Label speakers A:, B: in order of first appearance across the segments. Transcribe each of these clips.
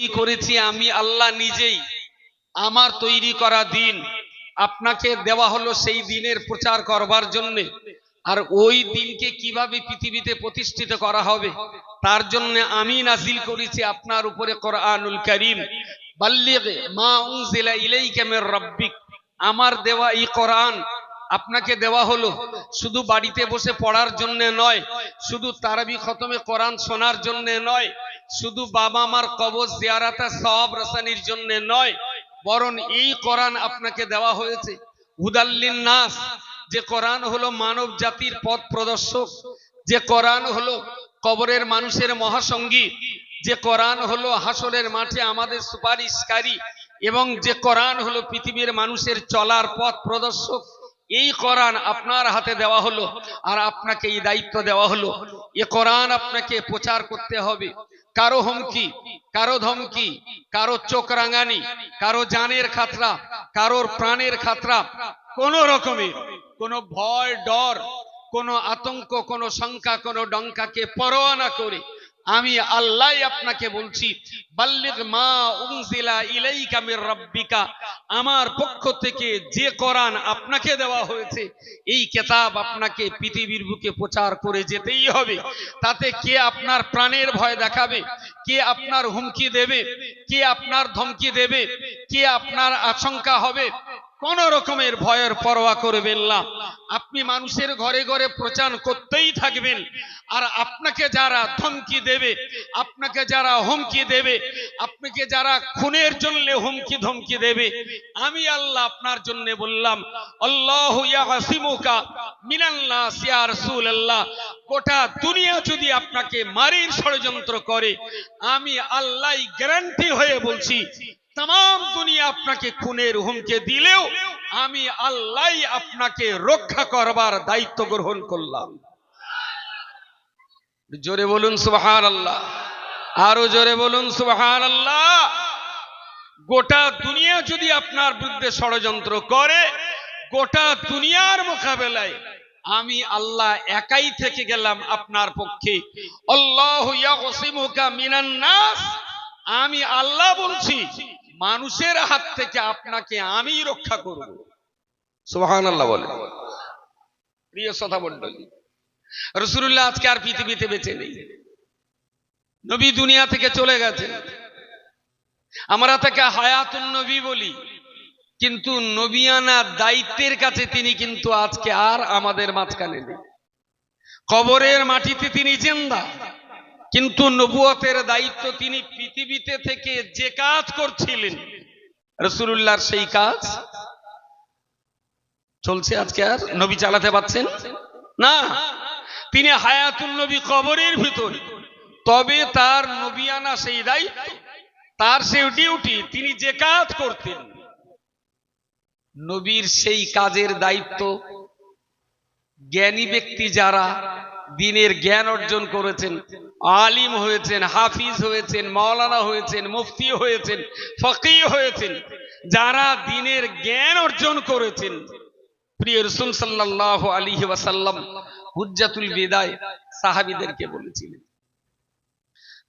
A: তৈরি করেছি আমি আল্লাহ নিজেই। আমার তৈরি করা দিন। আপনাকে দেওয়া হলো সেই দিনের প্রচার করবার জন্য। আর ওই দিনকে কীভাবে পৃথিবীতে প্রতিষ্ঠিত করা হবে, তার জন্য আমি নাজিল করেছি আপনার উপরে কোরআনুল করিম। বাল্লিগ মা উনজিলা ইলাইকা মির রাব্বিক। আমার দেওয়া এই কোরআন আপনাকে দেওয়া হলো শুধু বাড়িতে বসে পড়ার জন্য নয়, শুধু তারাবি খতমে কোরআন শোনার জন্য নয় শুধু বাবা মার কবর জিয়ারাতা সব রাসানির জন্য নয়, বরং এই কোরআন আপনাকে দেওয়া হয়েছে। হুদাল্লিন নাস যে কোরআন হলো মানব জাতির পথ প্রদর্শক, যে কোরআন হলো কবরের মানুষের মহাসঙ্গী, যে কোরআন হলো হাসরের মাঠে আমাদের সুপারিশকারী, এবং যে কোরআন হলো পৃথিবীর মানুষের চলার পথ প্রদর্শক, এই কোরআন আপনার হাতে দেওয়া হলো, আর আপনাকে এই দায়িত্ব দেওয়া হলো। এ কোরআন আপনাকে প্রচার করতে হবে। কারও হুমকি, কারও ধমকি, কারও চোখ রাঙানি, কারও জানের খাতরা, কারোর প্রাণের খাতরা। কোন রকমের কোন ভয়, ডর, কোন আতঙ্ক, কোন শঙ্কা, কোন ডঙ্কাকে পরোয়া না করে আমি আল্লাহ আপনাকে বলছি, বাল্লিগ মা উনজিলা ইলাইকা মির রাব্বিকা, আমার পক্ষ থেকে যে কোরআন আপনাকে দেওয়া হয়েছে, এই কিতাব আপনাকে পৃথিবীর বুকে প্রচার করে যেতেই হবে। তাতে কে আপনার প্রাণের ভয় দেখাবে, কে আপনার হুমকি দেবে, কে আপনার ধমকি দেবে, কে আপনার আশঙ্কা হবে কোন রকমের ভয়ের পরোয়া করবেন না আপনি মানুষের ঘরে ঘরে প্রচার করতেই থাকবেন। আর আপনাকে যারা ধমকি দেবে, আপনাকে যারা হুমকি দেবে, আপনাকে যারা খুনের জন্য হুমকি ধমকি দেবে, আমি আল্লাহ আপনার জন্য বললাম, আল্লাহ ইয়াসিমুকা মিনাল্লাহ ইয়া রাসূলুল্লাহ। গোটা দুনিয়া যদি আপনাকে মারির ষড়যন্ত্র করে, আমি আল্লাহ গ্যারান্টি হয়ে বলছি তাম দুনিয়া আপনাকে খুনের হুমকে দিলেও আমি আল্লাহ আপনাকে রক্ষা করবার দায়িত্ব গ্রহণ করলাম। জোরে বলুন সুবহান আল্লাহ আরও জোরে বলুন সুবহান আল্লাহ গোটা দুনিয়া যদি আপনার বিরুদ্ধে ষড়যন্ত্র করে, গোটা দুনিয়ার মোকাবেলায় আমি আল্লাহ একাই থেকে গেলাম আপনার পক্ষে। আল্লাহ মিনান নাস। আমি আল্লাহ বলছি মানুষের হাত থেকে আপনাকে আমি রক্ষা করব। সুবহান আল্লাহ বলে। প্রিয় শ্রোতা মণ্ডলী রসুল্লাহ আজকে আর পৃথিবীতে বেঁচে নেই। নবী দুনিয়া থেকে চলে গেছে। আমরা তাকে হায়াতুন নবী বলি। কিন্তু নবিয়ানা দায়িত্বের কাছে তিনি কিন্তু আজকে আর আমাদের মাঝখানে নেই। কবরের মাটিতে তিনি জিন্দা। কিন্তু নবুয়তের দায়িত্ব তিনি পৃথিবীতে থেকে যে কাজ করছিলেন রসুল্লাহর সেই কাজ চলছে আজকে আর নবী চালাতে পারছেন? না। তিনি হায়াতুল নবী কবরের ভিতর। তবে তার নবিয়ানা সেই দায়িত্ব, তার সেই ডিউটি তিনি যে কাজ করতেন। নবীর সেই কাজের দায়িত্ব জ্ঞানী ব্যক্তি যারা দিনের জ্ঞান অর্জন করেছেন, আলিম হয়েছেন, হাফিজ হয়েছেন, মাওলানা হয়েছেন, মুফতি হয়েছেন ফকি হয়েছেন। যারা দিনের জ্ঞান অর্জন করেছেন, প্রিয় রসুল সাল্লাহ আলী ওয়াসাল্লাম, হুজ্জাতুল বিদায় সাহাবিদেরকে বলেছিলেন।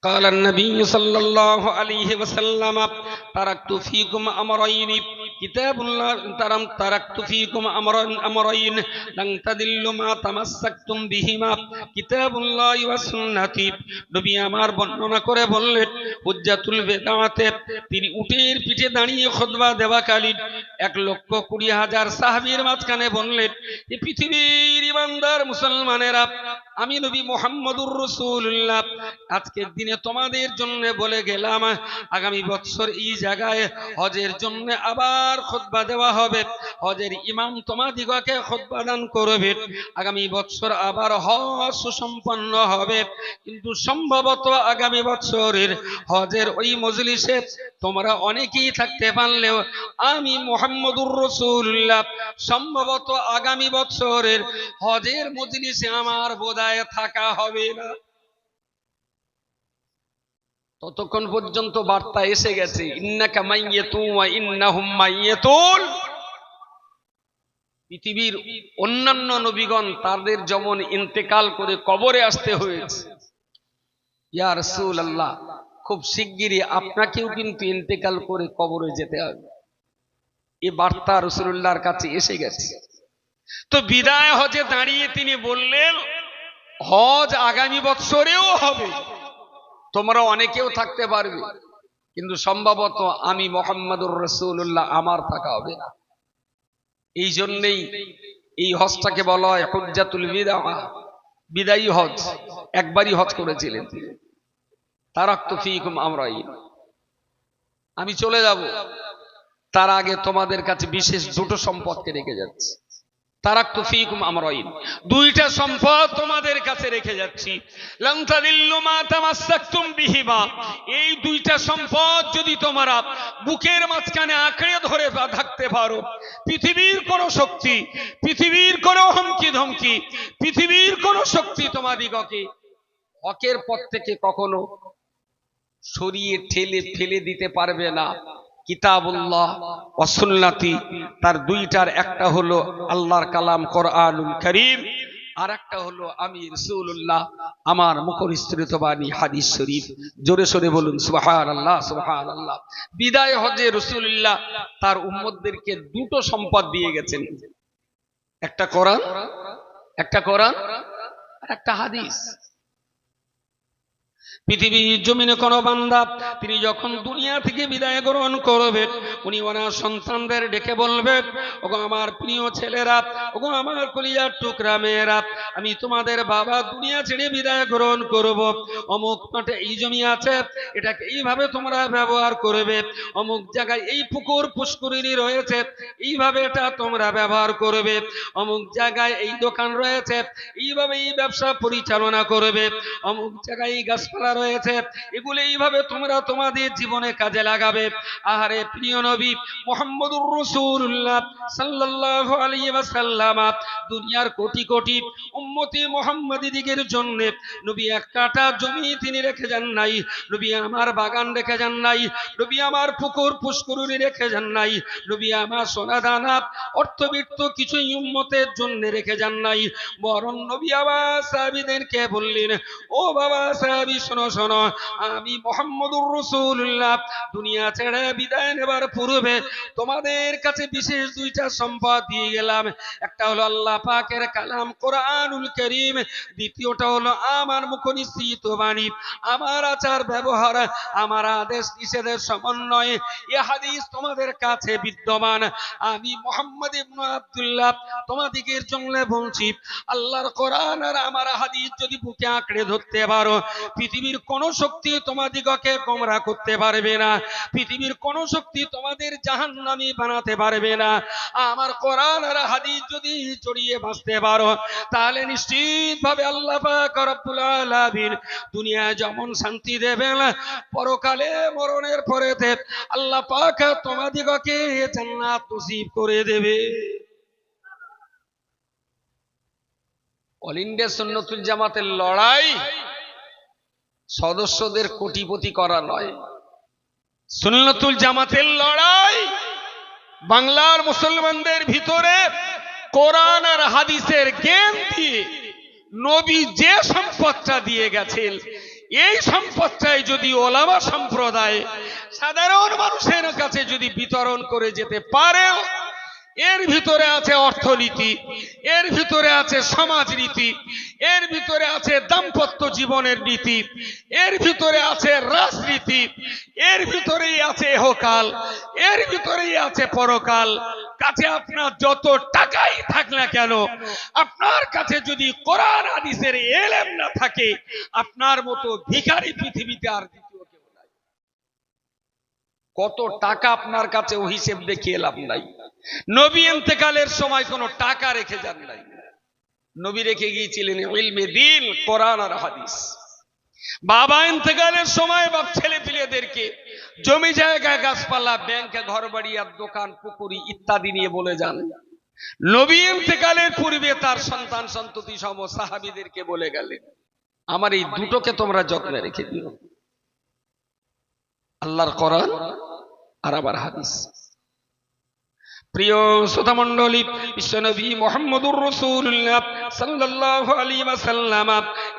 A: قال النبي صلى الله عليه وسلم تركت فيكم أمرين كتاب الله ترم تركت فيكم أمرا أمرين لن تدلوا ما تمسكتم بهما كتاب الله وسنتي নবী আমার বর্ণনা করে বললেন হুজ্জাতুল বেদাতে তিনি উটের পিঠে দাঁড়িয়ে খুতবা দেওয়াকালীন এক লক্ষ কুড়ি হাজার সাহাবীর মাঝখানে বললেন এই পৃথিবীর ইমানদার মুসলমানেরা আমি নবী মোহাম্মদুর রসুল্লাহ আজকের দিনে তোমাদের জন্য বলে গেলাম, আগামী বছর এই জায়গায় হজের জন্য আবার খোদবা দেওয়া হবে। হজের ইমাম তোমাদিগকে খোদবা দান করবে। আগামী বছর আবার হজ সুসম্পন্ন হবে। কিন্তু সম্ভবত আগামী বছরের হজের ওই মজলিসে তোমরা অনেকেই থাকতে পারলেও আমি মোহাম্মদুর রসুল্লাহ, সম্ভবত আগামী বছরের হজের মজলিসে আমার বোধহয় থাকা হবে না। ততক্ষণ পর্যন্ত বার্তা এসে গেছে পৃথিবীর অন্যান্য নবীগণ তাদের যেমন ইন্তেকাল করে কবরে আসতে হয়েছে। ইয়া রাসূলুল্লাহ, খুব শিগগিরই আপনাকেও কিন্তু ইন্তেকাল করে কবরে যেতে হবে। এ বার্তা রসুল্লাহর কাছে এসে গেছে। তো বিদায় হজে দাঁড়িয়ে তিনি বললেন, হজ আগামী বৎসরেও হবে। তোমরা অনেকেও থাকতে পারবে। কিন্তু সম্ভবত আমি মোহাম্মদুর রসুল্লাহ আমার থাকা হবে না। এই জন্যেই এই হজটাকে বলা হয় হজ্জাতুল বিদা বিদায়ী হজ। একবারই হজ করেছিলেন তিনি। তারাক্ত ফিকুম আমরাই আমি চলে যাব। তার আগে তোমাদের কাছে বিশেষ দুটো সম্পদকে রেখে যাচ্ছি। দুইটা সম্পদ তোমাদের কাছে রেখে যাচ্ছি। এই দুইটা সম্পদ যদি তোমরা বুকের মাঝখানে আঁকড়ে ধরে থাকতে পারো, পৃথিবীর কোন শক্তি, পৃথিবীর কোন হুমকি ধমকি, পৃথিবীর কোন শক্তি তোমাদিগকে হকের পথ থেকে কখনো সরিয়ে ঠেলে, ফেলে দিতে পারবে না। কিতাবুল্লাহ তার দুইটার, একটা হলো আল্লাহর কালাম কোরআনুল করিম আর একটা হলো আমি রসুল্লাহ আমার মুখরিস্ত্রিত বাণী হাদিস শরীফ। জোরে সোরে বলুন সুবাহান আল্লাহ সুবাহান আল্লাহ বিদায় হজে রসুল্লাহ তার উম্মদদেরকে দুটো সম্পদ দিয়ে গেছেন। একটা কোরআন একটা কোরআন, আর একটা হাদিস। পৃথিবীর জমিনে কোনো বান্দা তিনি যখন দুনিয়া থেকে বিদায় গ্রহণ করবে, উনি ওনার সন্তানদের ডেকে বলবে, ওগো আমার প্রিয় ছেলেরা, ওগো আমার কলিয়ার টুকরা মেয়েরা, আমি তোমাদের বাবা দুনিয়া ছেড়ে বিদায় গ্রহণ করব। অমুক মাঠে এই জমি আছে, এটাকে এইভাবে তোমরা ব্যবহার করবে। অমুক জায়গায় এই পুকুর পুষ্করিণী রয়েছে, এইভাবে এটা তোমরা ব্যবহার করবে। অমুক জায়গায় এই দোকান রয়েছে এইভাবে এই ব্যবসা পরিচালনা করবে। অমুক জায়গায় এই গাছপালা রয়েছে। এগুলো এইভাবে তোমরা তোমাদের জীবনে কাজে লাগাবে। আহারে প্রিয় নবী মোহাম্মদুর রসুল্লাহ সাল্লাল্লাহু আলাইহি ওয়াসাল্লাম, দুনিয়ার কোটি কোটি উম্মতি মোহাম্মদী দিগের জন্য নবী এক কাটা জমি তিনি রেখে যান নাই, নবী আমার বাগান রেখে যান নাই, নবী আমার পুকুর পুষ্করণী রেখে যান নাই, নবী আমার সোনা দানা অর্থবিত্ত কিছু উম্মতের জন্য রেখে যান নাই। বরং নবী আবার সাহাবীদেরকে বললেন, ও বাবা সাহাবী শোনো শোনো, আমি মোহাম্মদুর রসুল্লাহ দুনিয়া ছেড়ে বিদায় নেবার পূর্বে তোমাদের কাছে বিশেষ দুইটা সম্পদ দিয়ে গেলাম। একটা হলো আল্লাহ পাকের কালাম কোরআনুল করিম, দ্বিতীয়টা হলো আমার মুখ নিশ্চিত বাণী। আমার আচার ব্যবহার, আমার আদেশ নিষেধের সমন্বয়ে এ হাদিস তোমাদের কাছে বিদ্যমান। আমি মোহাম্মদ ইবনু আব্দুল্লাহ, তোমাদিগের জন্য বলছি আল্লাহর কোরআন আর আমার হাদিস যদি বুকে আঁকড়ে ধরতে পারো পৃথিবীর কোন শক্তি তোমাদিগকে গোমরা করতে পারবে না। পৃথিবীর কোন শক্তি তোমাদের জাহান নামি বানাতে পারবে না। আমার কোরআন আর হাদিস যদি চড়িয়ে বাঁচতে পারো, তাহলে নিশ্চিত ভাবে আল্লাহ রব্বুল দুনিয়ায় যেমন শান্তি দেবেন, পরকালে মরণের পরেতে আল্লাহ পাক তোমাদিগকে জান্নাত নসিব করে দেবে। অল ইন্ডিয়া সুন্নতুল জামাতের লড়াই সদস্যদের কোটিপতি করা নয়। সুন্নতুল জামাতের লড়াই বাংলার মুসলমানদের ভিতরে কোরআন আর হাদিসের জ্ঞান দিয়ে নবী যে সম্পদটা দিয়ে গেছেন, এই সম্পদটাই যদি ওলামা সম্প্রদায় সাধারণ মানুষের কাছে যদি বিতরণ করে যেতে পারে এর ভিতরে আছে অর্থনীতি, এর ভিতরে আছে সমাজনীতি, এর ভিতরে আছে দাম্পত্য জীবনের নীতি, এর ভিতরে আছে রাজনীতি, এর ভিতরেই আছে এহকাল, এর ভিতরেই আছে পরকাল। কাছে আপনার যত টাকাই থাক না কেন, আপনার কাছে যদি কোরআন হাদিসের এলেম না থাকে, আপনার মতো ভিখারি পৃথিবীতে আর কত টাকা আপনার কাছে ও হিসেব দেখিয়ে লাভ নাই। নবী এন্তেকালের সময় কোনো টাকা রেখে যান নাই। নবী রেখে গিয়েছিলেন ইলমে দিন, কোরআন আর হাদিস। বাবা ইন্তেকালের সময় বাপ ছেলে পিলেদেরকে জমি জায়গা গাছপালা, ব্যাংকে ঘর বাড়ি আর দোকান, পুকুরি ইত্যাদি নিয়ে বলে যান। নবী ইন্তেকালের পূর্বে তার সন্তান সন্ততি সম সাহাবিদেরকে বলে গেলেন, আমার এই দুটোকে তোমরা যত্নে রেখে দিও। আল্লাহর কোরআন আর আবার হাদিস। প্রিয় শ্রোতা বিশ্বনবী মোহাম্মদুর রসুল্লাহ ওয়াসাল্লাম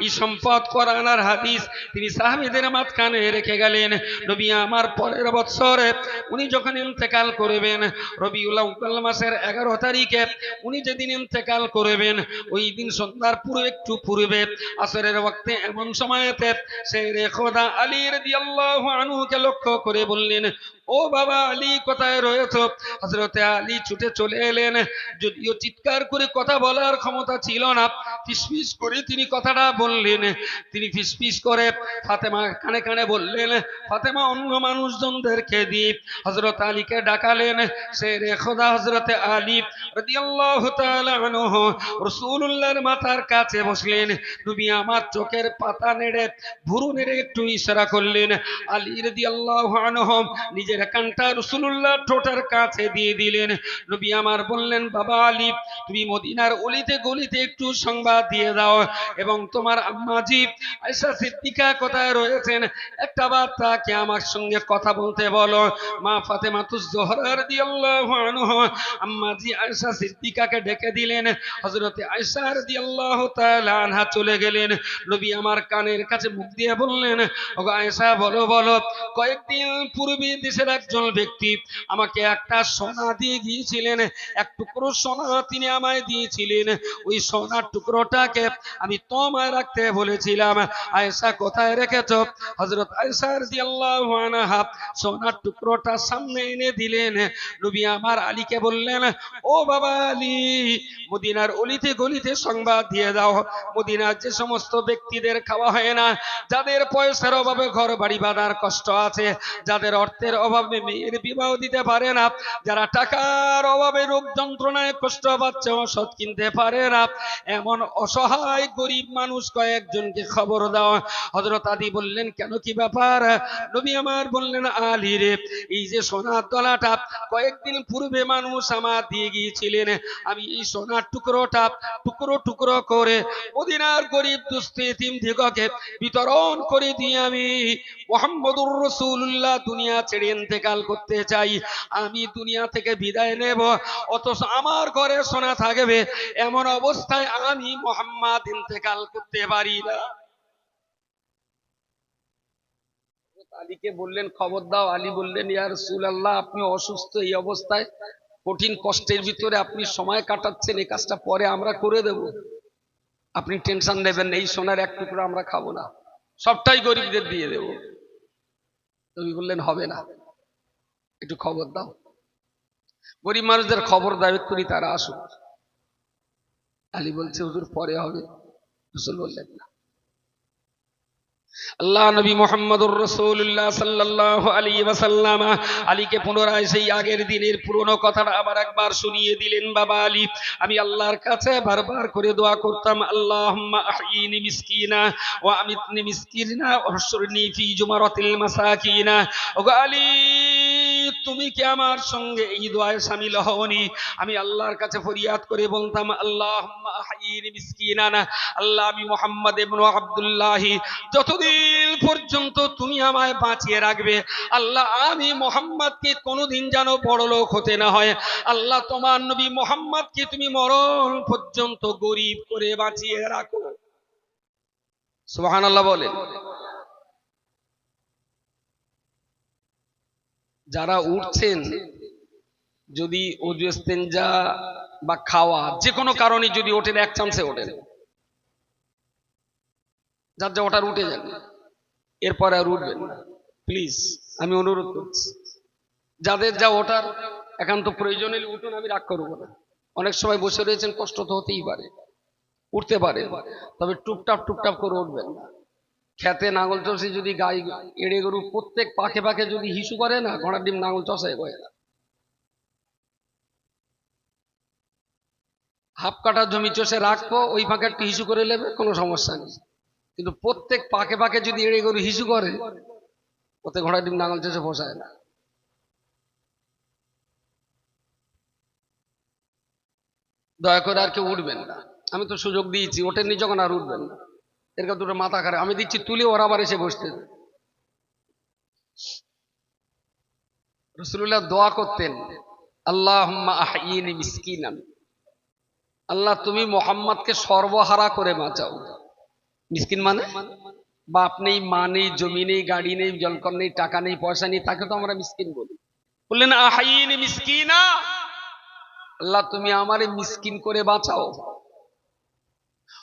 A: এই সম্পদ, কোরআন আর হাদিস তিনি সাহাবিদের মাঝখানে রেখে গেলেন। নবী আমার পরের বৎসরে উনি যখন ইন্তেকাল করবেন মাসের এগারো তারিখে উনি যেদিন ইন্তেকাল করবেন, ওই দিন সন্ধ্যার পুরো একটু পূর্বে, আসরের এমন সময়তে সে রে খোদা আলী রাদিয়াল্লাহু আনহুকে লক্ষ্য করে বললেন ও বাবা আলী, কোথায় রয়েছ? হজরতে আলী ছুটে চলে এলেন। যদিও চিৎকার করে কথা বলার ক্ষমতা ছিল না, ফিসফিস করে তিনি কথাটা বললেন। তিনি ফিসফিস করে ফাতেমা কানে কানে বললেন, ফাতেমা, অন্য মানুষজনদেরকে দিয়ে হজরত আলীকে ডাকালেন। সে রে খোদা হজরতে আলী রাদিয়াল্লাহু তাআলা আনহু, রাসূলুল্লাহর মাথার কাছে বসলেন। নবী আমার চোখের পাতা নেড়ে, ভুরু নেড়ে একটু ইশারা করলেন। আলী রাদিয়াল্লাহু আনহু নিজের কানটা রাসূলুল্লাহ ঠোঁটের কাছে দিয়ে দিলেন। নবী আমার বললেন, বাবা আলী, তুমি মদিনার অলিতে গলিতে একটু সংবাদ দিয়ে দাও এবং তোমার আয়েশা সিদ্দিকা কোথায় রয়েছেন? একটা আমার সঙ্গে কথা বলতে বলো। মা আম্মাজি আয়েশা সিদ্দিকাকে ডেকে দিলেন। তাআলা আনহা চলে গেলেন। নবী আমার কানের কাছে মুখ দিয়ে বললেন, ওগো আয়েশা, বলো বলো, কয়েকদিন পূর্বে দেশের একজন ব্যক্তি। আমাকে একটা সোনা দিয়ে গিয়েছিলেন এক টুকরো সোনা তিনি আমায় দিয়েছিলেন। ওই সোনার টুকরোটাকে আমি তোমায় রাখতে বলেছিলাম। আয়েশা কোথায় রেখেছ? হযরত আয়েশা রাদিয়াল্লাহু সোনার টুকরোটা সামনে এনে দিলেন। নবী আমার আলীকে বললেন, ও বাবা আলী, মদিনার অলিতে গলিতে সংবাদ দিয়ে দাও। মদিনার যে সমস্ত ব্যক্তিদের খাওয়া হয় না, যাদের পয়সার অভাবে ঘর বাড়ি বাঁধার কষ্ট আছে, যাদের অর্থের অভাবে মেয়ের বিবাহ দিতে পারে না। যারা টাকার অভাবে রোগ যন্ত্রণায় কষ্ট পাচ্ছে ওষুধ কিনতে পারে না। এমন অসহায় গরিব মানুষ কয়েকজনকে খবর দাও। হজরত আদি বললেন, কেন কি ব্যাপার? নবী আমার বললেন, আলী রে, এই যে সোনার তলাটা, কয়েকদিন পূর্বে মানুষ আমার দিয়ে গিয়েছিলেন। আমি এই সোনার টুকরোটা টুকরো টুকরো করে মদিনার গরিব দুস্থ এতিম দিগকে বিতরণ করে দিয়ে আমি মোহাম্মদুর রসুল্লাহ দুনিয়া ছেড়ে ইন্তেকাল করতে চাই। আমি দুনিয়া থেকে বিদায় নেব, অথচ আমার ঘরে সোনা থাকবে। এমন অবস্থায় আমি মোহাম্মদ ইন্তেকাল করতে পারি না। আলীকে বললেন, খবর দাও। আলী বললেন, ইয়া রাসূলুল্লাহ, আপনি অসুস্থ এই অবস্থায়। কঠিন কষ্টের ভিতরে আপনি সময় কাটাচ্ছেন, এই কাজটা পরে আমরা করে দেব। আপনি টেনশন নেবেন এই সোনার এক টুকরো আমরা খাব না। সবটাই গরিবদের দিয়ে দেব। তুমি বললেন, হবে না। একটু খবর দাও। গরিব মানুষদের খবর দাবি করি তারা আসুক। আলী বলছে, হুজুর, পরে হবে। রসুল বললেন, না। আল্লাহ নবী মোহাম্মদুর রসুল্লাহ সাল্লাহ আলী ওয়াসাল্লাম আলীকে পুনরায় সেই আগের দিনের পুরনো কথাটা আবার একবার শুনিয়ে দিলেন, বাবা আলী, আমি আল্লাহর কাছে বারবার করে দোয়া করতাম আল্লাহ মিসকিনা ও আমিতনি মিসকিনা অসরনি ফি জুমারাতিল মাসাকিনা। ওগো আলী তুমি কি আমার সঙ্গে এই দোয়ায় শামিল হওনি? আমি আল্লাহর কাছে ফরিয়াদ করে বলতাম আল্লাহ আল্লাহ, আমি মোহাম্মদ আব্দুল্লাহি। যতদিন পর্যন্ত তুমি আমায় বাঁচিয়ে রাখবে, আল্লাহ, আমি মোহাম্মদকে কোনোদিন যেন বড় লোক হতে না হয়। আল্লাহ, তোমার নবী মোহাম্মদকে তুমি মরণ পর্যন্ত গরিব করে বাঁচিয়ে রাখো। সুবহান আল্লাহ বলেন। যারা উঠছেন, যদি অজু ইস্তেঞ্জা বা খাওয়া যে কোনো কারণে যদি ওঠেন, এক চান্সে ওঠেন। যার যা ওটার উঠে যান এরপরে আর উঠবেন প্লিজ, আমি অনুরোধ করছি, যাদের যা ওঠার একান্ত প্রয়োজন হলে উঠুন, আমি রাগ করব না। অনেক সময় বসে রয়েছেন, কষ্ট তো হতেই পারে, উঠতে পারে তবে টুপটাপ টুপটাপ করে উঠবেন না। খেতে নাঙল চষে যদি গাই এড়ে গরু প্রত্যেক পাখে পাখে যদি হিসু করে না, ঘোড়ার ডিম নাঙল চষায় বয়ে না। হাফ কাটা জমি চষে রাখব, ওই ফাঁকে একটু হিসু করে নেবে, কোনো সমস্যা নেই। কিন্তু প্রত্যেক পাকে পাকে যদি এড়ে গরু হিসু করে, ওতে ঘোড়ার ডিম নাঙল চষে বসায় না। দয়া করে আর কেউ উঠবেন না। আমি তো সুযোগ দিয়েছি, ওঠেননি যখন আর উঠবেন না। এরকম দুটো মাথা খারাপ। আমি দিচ্ছি তুলে, ওরা আবার এসে বসতে রসুল্লাহ দোয়া করতেন আল্লাহ আল্লাহ, তুমি মোহাম্মদকে সর্বহারা করে বাঁচাও। মিসকিন মানে? বাপ নেই, মা নেই, জমি নেই, গাড়ি নেই, জলকর নেই, টাকা নেই, পয়সা নেই, তাকে তো আমরা মিসকিন বলি। বললেন আহাইন মিসকিনা। আল্লাহ, তুমি আমারে মিসকিন করে বাঁচাও।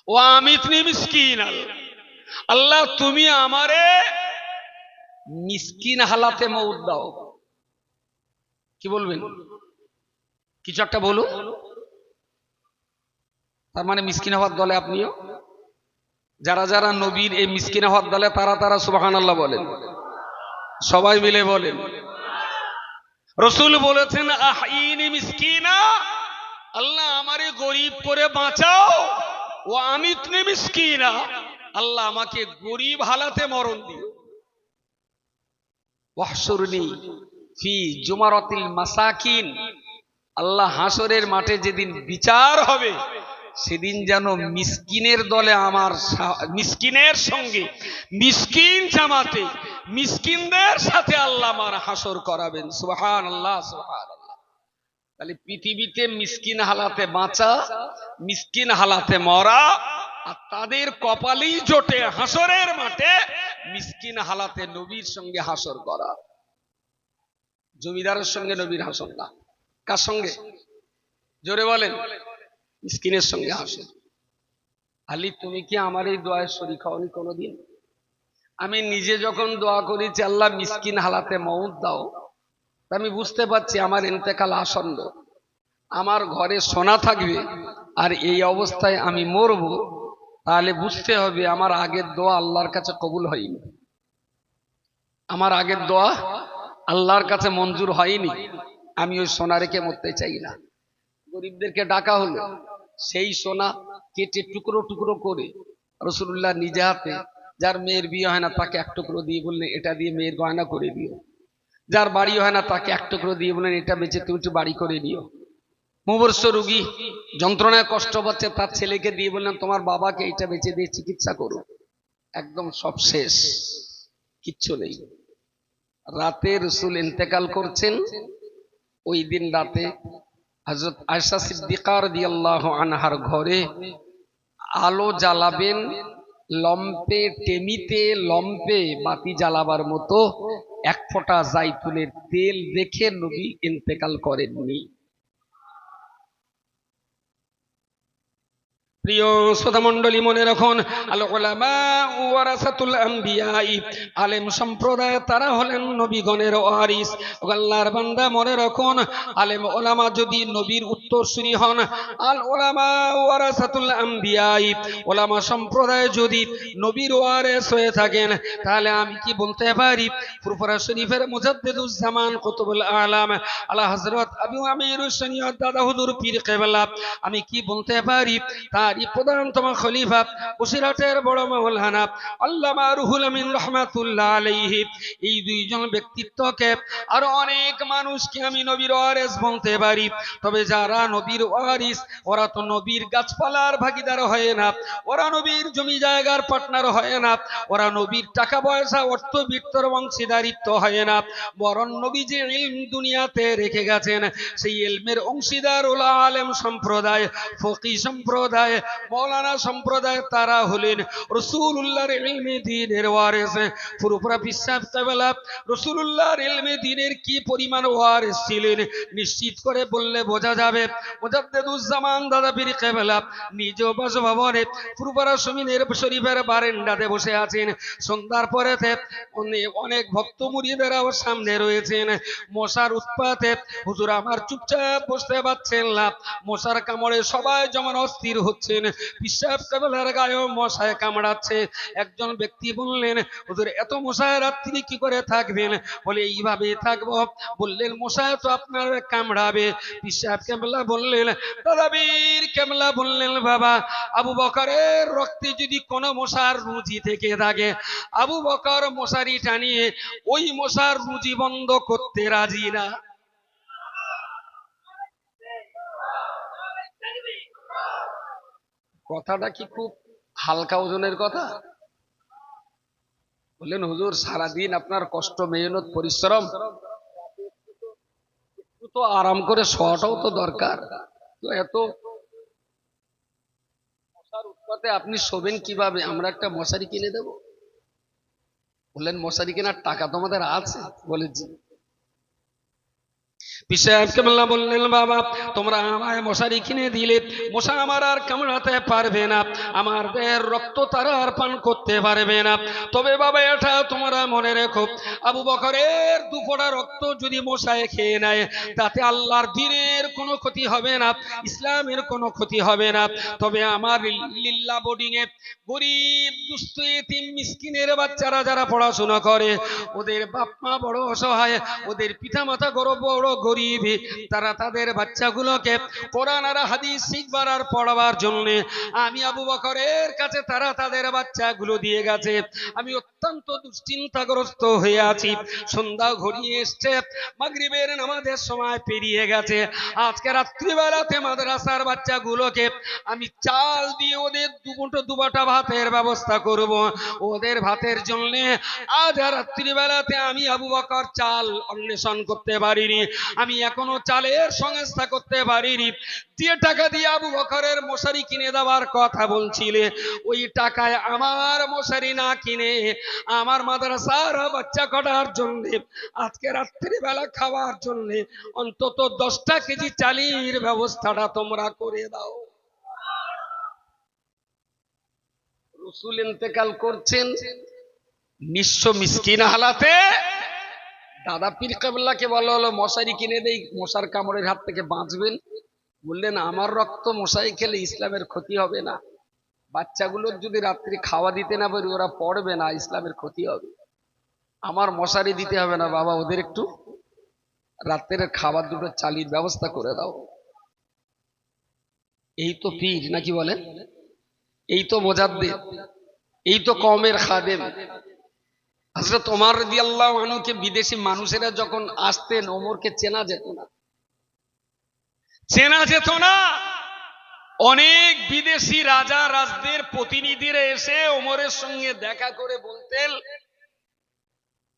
A: ও আমিতনি মিসকিন আল্লাহ, তুমি আমারে মিসকিন হালাতে মৌত দাও। কি বলবেন? কিছু একটা বলুন। তার মানে মিসকিন হওয়ার দলে আপনিও? যারা যারা নবীর এই মিসকিন হওয়ার দলে, তারা তারা সুবাহান আল্লাহ বলেন। সবাই মিলে বলেন। রসুল বলেছেন আহিনি মিসকিনা, আল্লাহ আমারে গরিব করে বাঁচাও। ও আমি তুমি মিসকিনা আল্লাহ আমাকে গরিব হালাতে মরণ দিও ফি মাসাকিন। আল্লাহ হাসরের মাঠে যেদিন বিচার হবে, সেদিন যেন মিসকিনের দলে আমার মিসকিনের সঙ্গে, মিসকিন জামাতে, মিসকিনদের সাথে আল্লাহ আমার হাসর করাবেন। সুহান আল্লাহ সুহান তাহলে পৃথিবীতে মিসকিন হালাতে বাঁচা, মিসকিন হালাতে মরা, আর তাদের কপালেই জোটে হাসরের মাঠে মিসকিন হালাতে নবীর সঙ্গে হাসর করা। জমিদারের সঙ্গে নবীর হাসর না। কার সঙ্গে? জোরে বলেন। মিসকিনের সঙ্গে হাসর। আলী, তুমি কি আমার এই দোয়ায় শরিক হওনি কোনোদিন? আমি নিজে যখন দোয়া করেছি, আল্লাহ মিসকিন হালাতে মৌত দাও। আমি বুঝতে পারছি আমার ইন্তেকাল আসন্ন। আমার ঘরে সোনা থাকবে আর এই অবস্থায় আমি মরব, তাহলে বুঝতে হবে আমার আগের দোয়া আল্লাহর কাছে কবুল হয়নি। আমার আগের দোয়া আল্লাহর কাছে মঞ্জুর হয়নি। আমি ওই সোনা রেখে মরতে চাই না। গরিবদেরকে ডাকা হলো, সেই সোনা কেটে টুকরো টুকরো করে রসুল্লাহ নিজে হাতে, যার মেয়ের বিয়ে হয় না তাকে এক টুকরো দিয়ে বললেন এটা দিয়ে মেয়ের গয়না করে দিও। যার বাড়ি হয় না, তাকে এক টুকরো দিয়ে বলেন, এটা বেঁচে তুমি একটু বাড়ি করে নিও। মুমূর্ষ রুগী যন্ত্রণায় কষ্ট পাচ্ছে, তার ছেলেকে দিয়ে বললেন, তোমার বাবাকে এটা বেঁচে দিয়ে চিকিৎসা করো। একদম সব শেষ, কিচ্ছু নেই। রাতে রসুল ইন্তেকাল করছেন। ওই দিন রাতে হজরত আয়সা সিদ্দিকার দিয়াল্লাহ আনহার ঘরে আলো জ্বালাবেন। লম্পে টেমিতে লম্পে বাতি জ্বালাবার মতো এক ফোঁটা জাইতুনের তেল দেখে নবী ইন্তেকাল করেননি। সম্প্রদায় যদি নবীর ওয়ারেস হয়ে থাকেন, তাহলে আমি কি বলতে পারি? ফুরফুরা শরীফের মুজাদ্দিদুজ্জামান কুতুবুল আলাম, আলা হযরত আবু আমির দাদা হুজুর পীর কেবলা, আমি কি বলতে পারি? তারই প্রধানতম খলিফা বড় রুহুল আমিন রহমাতুল্লাহ এই দুইজন ব্যক্তিত্বকে আরও অনেক মানুষকে আমি নবীর বলতে পারি। তবে যারা নবীর ওয়ারিস ওরা তো নবীর গাছপালার ভাগিদার হয় না। ওরা নবীর জমি জায়গার পার্টনার হয় না। ওরা নবীর টাকা পয়সা, অর্থ বৃত্তর অংশীদারিত্ব হয় না। বরং নবী যে দুনিয়াতে রেখে গেছেন। সেই ইলমের অংশীদার ওলা আলেম সম্প্রদায়, ফকি সম্প্রদায় মৌলানা সম্প্রদায় তারা হলেন রসুল্লাহর ইলমে দিনের ওয়ারেস। পুরোপুরা বিশ্বাস রসুল্লাহর ইলমে দিনের কি পরিমাণ ওয়ারেস ছিলেন নিশ্চিত করে বললে বোঝা যাবে। মোজাদ্দেদুজ্জামান দাদা পীর কেবলা নিজ বাসভবনে শরীফের বারেন্ডাতে বসে আছেন। সন্ধ্যার পরেতে অনে- অনেক ভক্ত মুড়িদেরাও সামনে রয়েছেন। মশার উৎপাতে হুজুর আমার চুপচাপ বসতে পারছেন না। মশার কামড়ে সবাই যেমন অস্থির হচ্ছেন বিশ্বাস কেবলার গায়েও মশায় কামড়াচ্ছে। একজন ব্যক্তি বললেন, হুজুর, এত মশায় রাত্রি কি করে থাকবেন? বলে, এইভাবে থাকব। বললেন, মশায় তো আপনার কামড়াবে। বিশ্বাস কেবলা বললেন, দাদাবীর কেমলা বললেন, বাবা, আবু বকরের রক্তে যদি কোনো মশার রুজি থেকে থাকে, আবু বকর মশারি টানিয়ে ওই মশার রুজি বন্ধ করতে রাজি না। কথাটা কি খুব হালকা ওজনের কথা? বললেন হুজুর, সারাদিন আপনার কষ্ট, মেহনত, পরিশ্রম। তো আরাম করে শোয়াটাও তো দরকার। তো এত মশার উৎপাত আপনি শোবেন কীভাবে? আমরা একটা মশারি কিনে দেব। বললেন মশারি কেনার টাকা তোমাদের আছে। পিসাবকেবলা বললেন, বাবা, তোমরা আমায় মশারি কিনে দিলে, মশা আমার আর কামড়াতে পারবে না, আমার দেহের রক্ত তারা আর পান করতে পারবে না। তবে বাবা, এটা তোমরা মনে রেখো, আবু বকরের দুপোড়া রক্ত যদি মশায় খেয়ে নেয়, তাতে আল্লাহর দিনের কোনো ক্ষতি হবে না, ইসলামের কোনো ক্ষতি হবে না। তবে আমার লিল্লা বোর্ডিং এ গরিব, দুস্থ, এতিম, মিসকিনের বাচ্চারা যারা পড়াশোনা করে, ওদের বাপ মা বড় অসহায়, ওদের পিতামাতা বড় বড় গরিব তারা তাদের বাচ্চাগুলোকে কোরআন আর হাদিস শিখবার আর পড়াবার জন্য। আমি আবু বকরের কাছে তারা তাদের বাচ্চাগুলো দিয়ে গেছে। আমি অত্যন্ত দুশ্চিন্তাগ্রস্ত হয়ে আছি। সন্ধ্যা ঘড়িয়ে এসছে। মাগরিবের নামাজের সময় পেরিয়ে গেছে। আজকে রাত্রিবেলাতে মাদ্রাসার বাচ্চাগুলোকে আমি চাল দিয়ে ওদের দুমুটো দুবাটা ভাতের ব্যবস্থা করব। ওদের ভাতের জন্য আজ রাত্রিবেলাতে আমি আবু বকর চাল অন্বেষণ করতে পারিনি। আমি এখনও চালের সংস্থা করতে পারিনি। যে টাকা দিয়ে আবু বকরের মশারি কিনে দেওয়ার কথা বলছিলে, ওই টাকায় আমার মশারি না কিনে আমার মাদ্রাসার বাচ্চা কটার জন্য, আজকে রাত্রিবেলা খাওয়ার জন্য অন্তত দশটা কেজি চালির ব্যবস্থাটা তোমরা করে দাও। রসুল ইন্তেকাল করছেন, নিঃস্ব মিসকিন হালাতে দাদা পীর কাবলাকে বলা হলো, মশারি কিনে দেই, মশার কামড়ের হাত থেকে বাঁচবেন। বললেন, আমার রক্ত মশাই খেলে ইসলামের ক্ষতি হবে না। বাচ্চাগুলোর যদি রাত্রি খাওয়া দিতে না পারি, ওরা পড়বে না, ইসলামের ক্ষতি হবে। আমার মশারি দিতে হবে না, বাবা, ওদের একটু রাত্রের খাবার দুটো চালির ব্যবস্থা করে দাও। এই তো পীর, নাকি বলেন? এই তো মোজাদ্দে এই তো কমের খাদেম। হজরত ওমর রাদিয়াল্লাহু আনহুকে বিদেশি মানুষেরা যখন আসতেন, ওমরকে চেনা যেত না। চেনা যেত না। অনেক বিদেশি রাজা, রাজদের প্রতিনিধিরা এসে ওমরের সঙ্গে দেখা করে বলতেন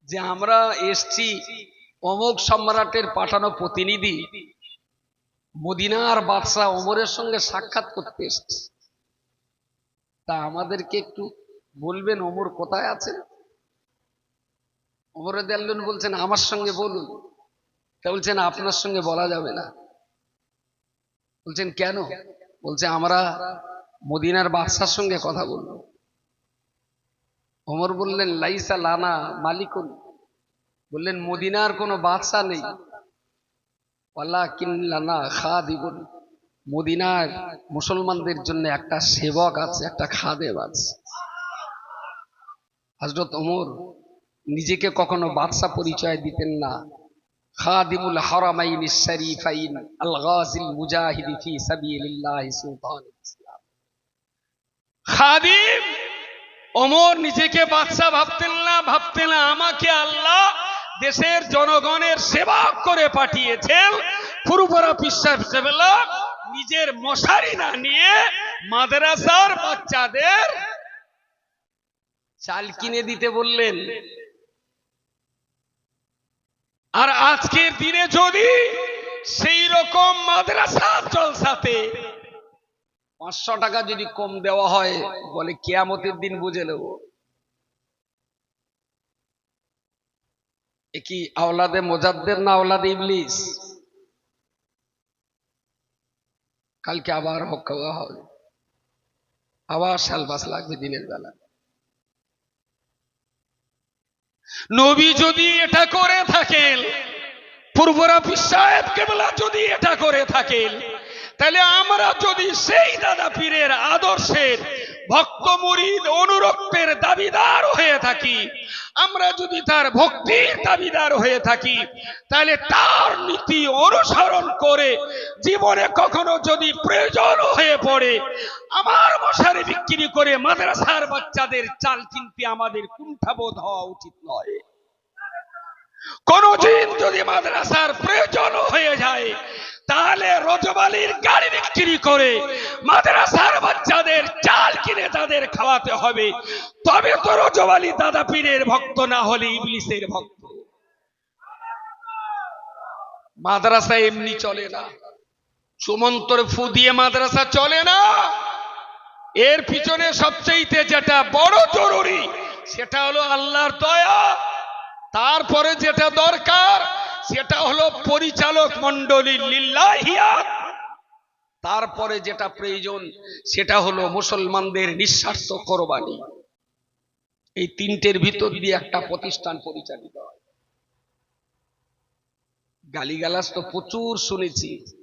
A: যে, আমরা এসছি অমোক সম্রাটের পাঠানো প্রতিনিধি। মদিনার বাদশাহ ওমরের সঙ্গে সাক্ষাৎ করতে এসছি। তা আমাদেরকে একটু বলবেন, ওমর কোথায় আছেন ওমরে দেল্লুন বলছেন, আমার সঙ্গে বলুন। তা বলছেন, আপনার সঙ্গে বলা যাবে না। বলছেন, কেন? বলছে, আমরা মদিনার বাদশার সঙ্গে কথা বলব। ওমর বললেন, লাইসা লানা মালিকুন। বললেন, মদিনার কোনো বাদশা নেই। ওয়াল্লা কিনলানা খা দিবন মদিনার মুসলমানদের জন্য একটা সেবক আছে, একটা খাদেব আছে। হজরত ওমর নিজেকে কখনো বাদশা পরিচয় দিতেন না। খাদিমুল হারামাইন শরীফাইন মুজাহিদি ফি সাবিলিল্লাহ সুলতান ইসলাম। খাদিম, ওমর নিজেকে ভাবতেন না, ভাবতেন আমাকে আল্লাহ দেশের জনগণের সেবা করে পাঠিয়েছেন। পুরুপরা সেবেলা নিজের মশারি না নিয়ে মাদ্রাসার বাচ্চাদের চাল কিনে দিতে বললেন। আর আজকের দিনে যদি সেই রকম মাদ্রাসা জলসাতে পাঁচশো টাকা যদি কম দেওয়া হয়, বলে কেয়ামতের দিন বুঝে নেব। কি আওলাদে মোজাদ্দের না আওলাদে ইবলিস? কালকে আবার হক হবে। আবার শালবাস লাগবে দিনের বেলা। নবী যদি এটা করে থাকেন, পূর্বরা সাহেব কেবলা যদি এটা করে থাকেন, তাহলে আমরা যদি সেই দাদা পীরের আদর্শের ভক্ত মুরিদ অনুরক্তের দাবিদার হয়ে থাকি। আমরা যদি তার ভক্তির দাবিদার হয়ে থাকি, তাহলে তার নীতি অনুসরণ করে জীবনে কখনো যদি প্রয়োজন হয়ে পড়ে, আমার মশারি বিক্রি করে মাদ্রাসার বাচ্চাদের চাল কিনতে আমাদের কুণ্ঠাবোধ হওয়া উচিত নয়। কোনদিন যদি মাদ্রাসার প্রয়োজন হয়ে যায়, তাহলে রজবালির গাড়ি বিক্রি করে মাদ্রাসার খাওয়াতে হবে। তবে তো রজবালি দাদা পীরের ভক্ত, না হলে ইবলিসের ভক্ত। মাদ্রাসা এমনি চলে না। সুমন্তর ফু দিয়ে মাদ্রাসা চলে না। এর পিছনে সবচেয়ে যেটা বড় জরুরি, সেটা হলো আল্লাহর দয়া। তারপরে যেটা দরকার, সেটা হলো পরিচালক মন্ডলী লিল্লাহিয়া তারপরে যেটা প্রয়োজন, সেটা হলো মুসলমানদের নিঃস্বার্থ কোরবানি। এই তিনটের ভিতর দিয়ে একটা প্রতিষ্ঠান পরিচালিত হয়। গালিগালাজ তো প্রচুর শুনেছি।